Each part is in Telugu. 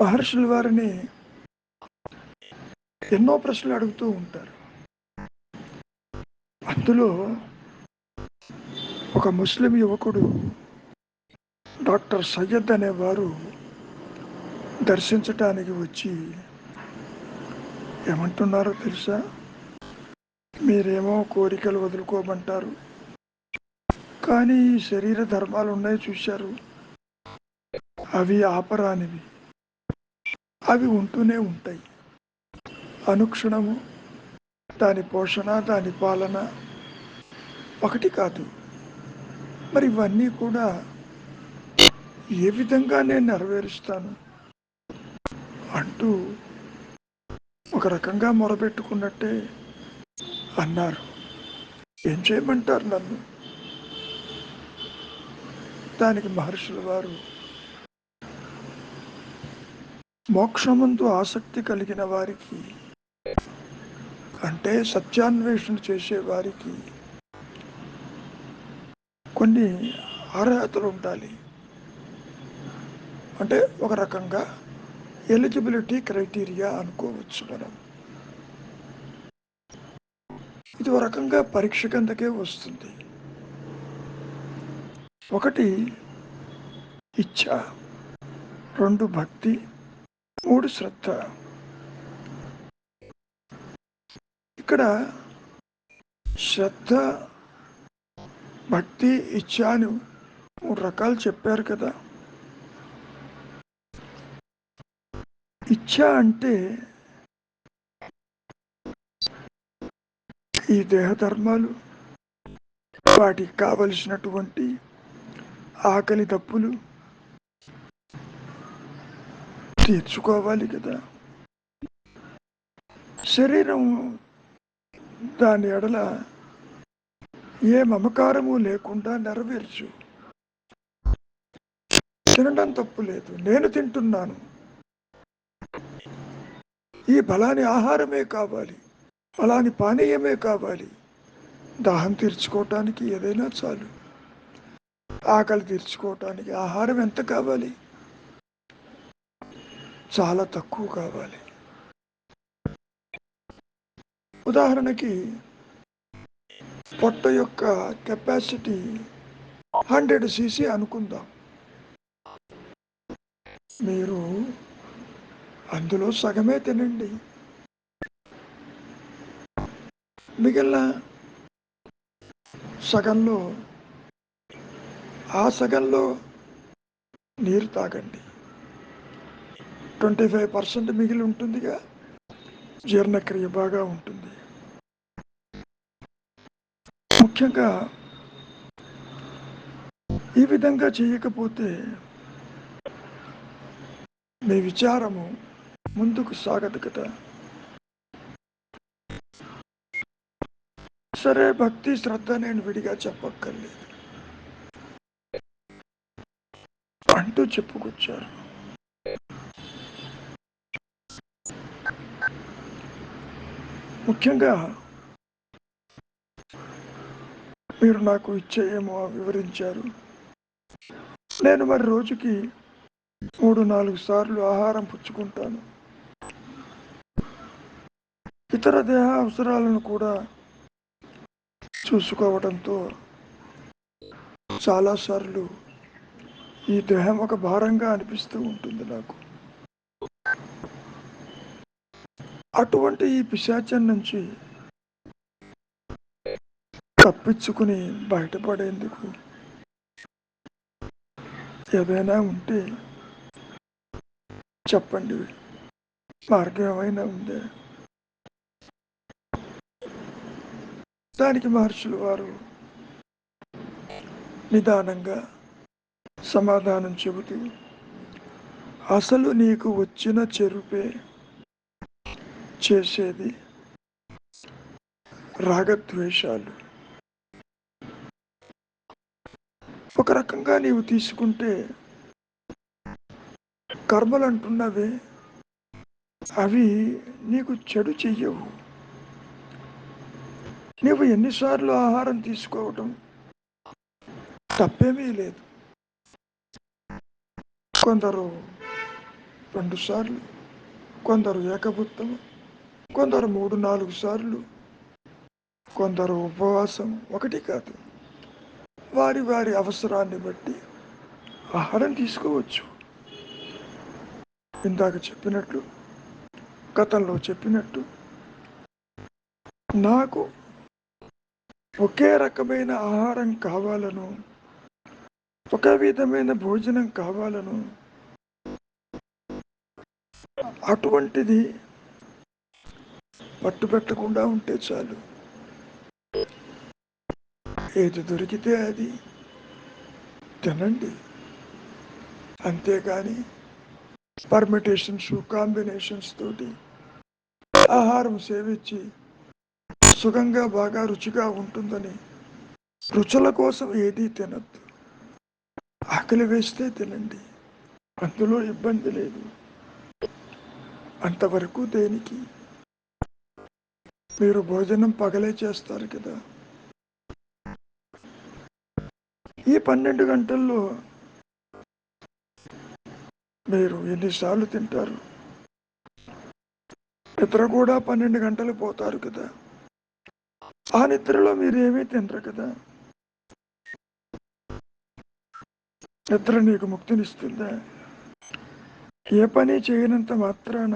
మహర్షులు వారిని ఎన్నో ప్రశ్నలు అడుగుతూ ఉంటారు. అందులో ఒక ముస్లిం యువకుడు డాక్టర్ సయ్యద్ అనేవారు దర్శించటానికి వచ్చి ఏమంటున్నారో తెలుసా? మీరేమో కోరికలు వదులుకోమంటారు. కానీ ఈ శరీర ధర్మాలు ఉన్నాయి చూశారు. అవి ఆపరానివి. అవి ఉంటూనే ఉంటాయి. అనుక్షణము దాని పోషణ దాని పాలన ఒకటి కాదు. మరి ఇవన్నీ కూడా ఏ విధంగా నేను నెరవేరుస్తాను? అంటూ ఒక రకంగా మొరబెట్టుకున్నట్టే అన్నారు. ఏం చేయమంటారు నన్ను? దానికి మహర్షుల వారు మోక్షమందు ఆసక్తి కలిగిన వారికి అంటే సత్యాన్వేషణ చేసే వారికి కొన్ని అర్హతలు ఉండాలి. అంటే ఒక రకంగా ఎలిజిబిలిటీ క్రైటీరియా అనుకోవచ్చు మనం. ఇది ఒక రకంగా పరీక్ష కిందకే వస్తుంది. ఒకటి ఇచ్చ. రెండు భక్తి. మూడు శ్రద్ధ. ఇక్కడ శ్రద్ధ భక్తి ఇచ్చాను మూడు రకాలు చెప్పారు కదా. ఇచ్చా అంటే ఈ దేహధర్మాలు వాటికి కావలసినటువంటి ఆకలి తప్పులు తీర్చుకోవాలి కదా. శరీరం దాని ఎడల ఏ మమకారము లేకుండా నెరవేర్చు. తినడం తప్పు లేదు. నేను తింటున్నాను. ఈ బలాని ఆహారమే కావాలి. బలాని పానీయమే కావాలి. దాహం తీర్చుకోవటానికి ఏదైనా చాలు. ఆకలి తీర్చుకోవటానికి ఆహారం ఎంత కావాలి? చాలా తక్కువ కావాలి. ఉదాహరణకి పొట్ట యొక్క కెపాసిటీ హండ్రెడ్ సీసీ అనుకుందాం. మీరు అందులో సగమే తినండి. మిగిలిన సగంలో ఆ సగంలో నీరు తాగండి. ట్వంటీ ఫైవ్ పర్సెంట్ మిగిలి ఉంటుందిగా. జీర్ణక్రియ బాగా ఉంటుంది. ముఖ్యంగా ఈ విధంగా చేయకపోతే మీ విచారము ముందుకు సాగదు కదా. సరే భక్తి శ్రద్ధ నేను విడిగా చెప్పక్కర్లేదు. అంటూ చెప్పుకొచ్చారు. ముఖ్యంగా మీరు నాకు ఇచ్చేయేమో వివరించారు. నేను మరి రోజుకి మూడు నాలుగు సార్లు ఆహారం పుచ్చుకుంటాను. ఇతర దేహ అవసరాలను కూడా చూసుకోవడంతో చాలాసార్లు ఈ దేహం ఒక భారంగా అనిపిస్తూ ఉంటుంది నాకు. అటువంటి ఈ పిశాచం నుంచి తప్పించుకుని బయటపడేందుకు ఏదైనా ఉంటే చెప్పండి. మార్గం ఏమైనా ఉందే? దానికి మహర్షులు వారు నిదానంగా సమాధానం చెబుతూ అసలు నీకు వచ్చిన చెరుపే చేసేది? రాగద్వేషాలు. ఒక రకంగా నీవు తీసుకుంటే కర్మలు అంటున్నవే అవి నీకు చెడు చెయ్యవు. నీవు ఎన్నిసార్లు ఆహారం తీసుకోవటం తప్పేమీ లేదు. కొందరు రెండుసార్లు కొందరు ఏకభుత్తము కొందరు మూడు నాలుగు సార్లు కొందరు ఉపవాసం ఒకటి కాదు. వారి వారి అవసరాన్ని బట్టి ఆహారం తీసుకోవచ్చు. ఇందాక చెప్పినట్లు గతంలో చెప్పినట్టు నాకు ఒకే రకమైన ఆహారం కావాలను ఒకే విధమైన భోజనం కావాలను అటువంటిది పట్టుబెట్టకుండా ఉంటే చాలు. ఏది దొరికితే అది తినండి. అంతేకాని పర్మిటేషన్స్ కాంబినేషన్స్ తోటి ఆహారం సేవించి సుఖంగా బాగా రుచిగా ఉంటుందని రుచుల కోసం ఏదీ తినద్దు. ఆకలి వేస్తే తినండి. అందులో ఇబ్బంది లేదు. అంతవరకు దేనికి మీరు భోజనం పగలే చేస్తారు కదా. ఈ పన్నెండు గంటల్లో మీరు ఎన్నిసార్లు తింటారు? నిద్ర కూడా పన్నెండు గంటలు పోతారు కదా. ఆ నిద్రలో మీరు ఏమీ తినరు కదా. నిద్ర నీకు ముక్తినిస్తుందా? ఏ పని చేయనంత మాత్రాన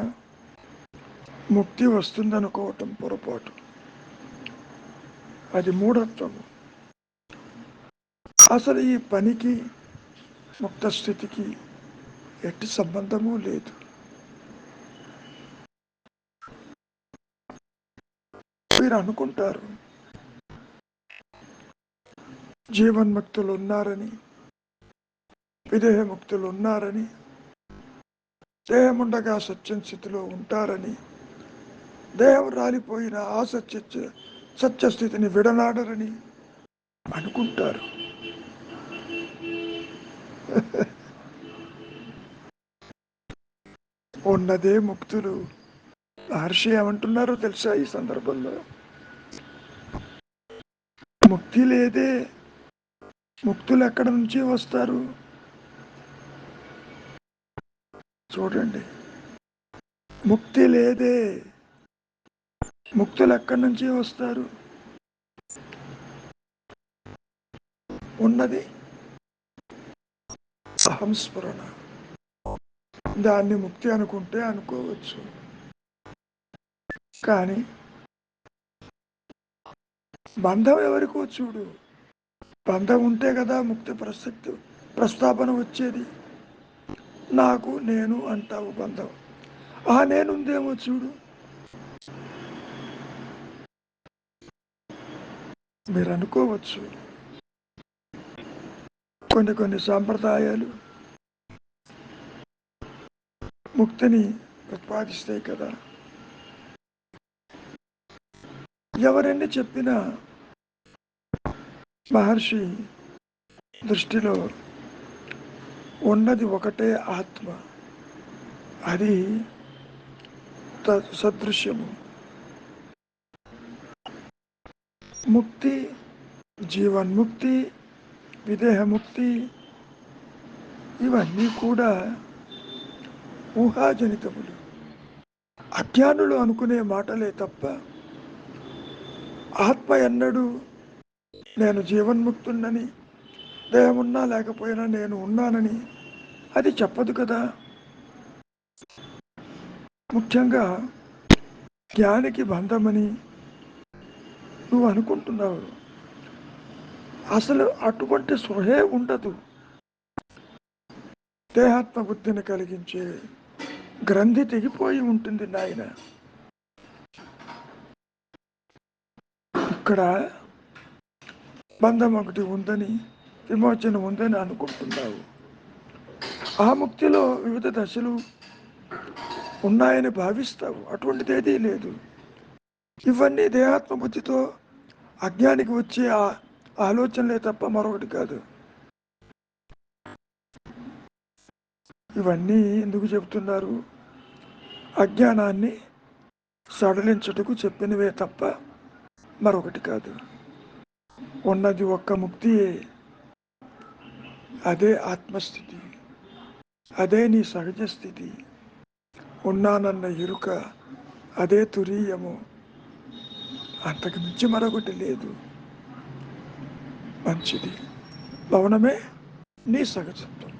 ముక్తి వస్తుందనుకోవటం పొరపాటు. అది మూఢత్వము. అసలు ఈ పనికి ముక్త స్థితికి ఎట్టి సంబంధము లేదు. మీరు అనుకుంటారు జీవన్ముక్తులు ఉన్నారని విదేహముక్తులు ఉన్నారని దేహముండగా సత్యం స్థితిలో ఉంటారని దేహం రాలిపోయిన ఆ సత్య సత్యస్థితిని విడనాడరని అనుకుంటారు. ఉన్నదే ముక్తులు. మహర్షి ఏమంటున్నారో తెలుసా ఈ సందర్భంలో? ముక్తి లేదే. ముక్తులు ఎక్కడి నుంచి వస్తారు? చూడండి. ముక్తి లేదే. ముక్తులు ఎక్కడి నుంచి వస్తారు? ఉన్నది అహంస్మరణ దాన్ని ముక్తి అనుకుంటే అనుకోవచ్చు. కానీ బంధం ఎవరికో చూడు. బంధం ఉంటే కదా ముక్తి ప్రసక్తి ప్రస్తాపన వచ్చేది. నాకు నేను అంటావు బంధం. ఆ నేనుందేమో చూడు. మీరు అనుకోవచ్చు కొన్ని కొన్ని సాంప్రదాయాలు ముక్తిని ప్రతిపాదిస్తాయి కదా. ఎవరెన్ని చెప్పినా మహర్షి దృష్టిలో ఉన్నది ఒకటే ఆత్మ. అది సదృశ్యము. ముక్తి జీవన్ముక్తి విదేహముక్తి ఇవన్నీ కూడా ఊహాజనితములు. అజ్ఞానులు అనుకునే మాటలే తప్ప ఆత్మ ఎన్నడూ నేను జీవన్ముక్తున్నని దేహమున్నా లేకపోయినా నేను ఉన్నానని అది చెప్పదు కదా. ముఖ్యంగా జ్ఞానికి బంధమని నువ్వు అనుకుంటున్నావు. అసలు అటువంటి స్పృహే ఉండదు. దేహాత్మ బుద్ధిని కలిగించే గ్రంథి తెగిపోయి ఉంటుంది నాయన. ఇక్కడ బంధం ఒకటి ఉందని విమోచన ఉందని అనుకుంటున్నావు. ఆ ముక్తిలో వివిధ దశలు ఉన్నాయని భావిస్తావు. అటువంటిది ఏదీ లేదు. ఇవన్నీ దేహాత్మ బుద్ధితో అజ్ఞానికి వచ్చే ఆ ఆలోచనలే తప్ప మరొకటి కాదు. ఇవన్నీ ఎందుకు చెబుతున్నారు? అజ్ఞానాన్ని సడలించుటకు చెప్పినవే తప్ప మరొకటి కాదు. ఉన్నది ఒక్క ముక్తి అదే ఆత్మస్థితి అదే నీ సహజ స్థితి ఉన్నానన్న ఎరుక అదే తురీయము. అంతకు మించి మరొకటి లేదు. మంచిది. భవనమే నీ సహజత్వం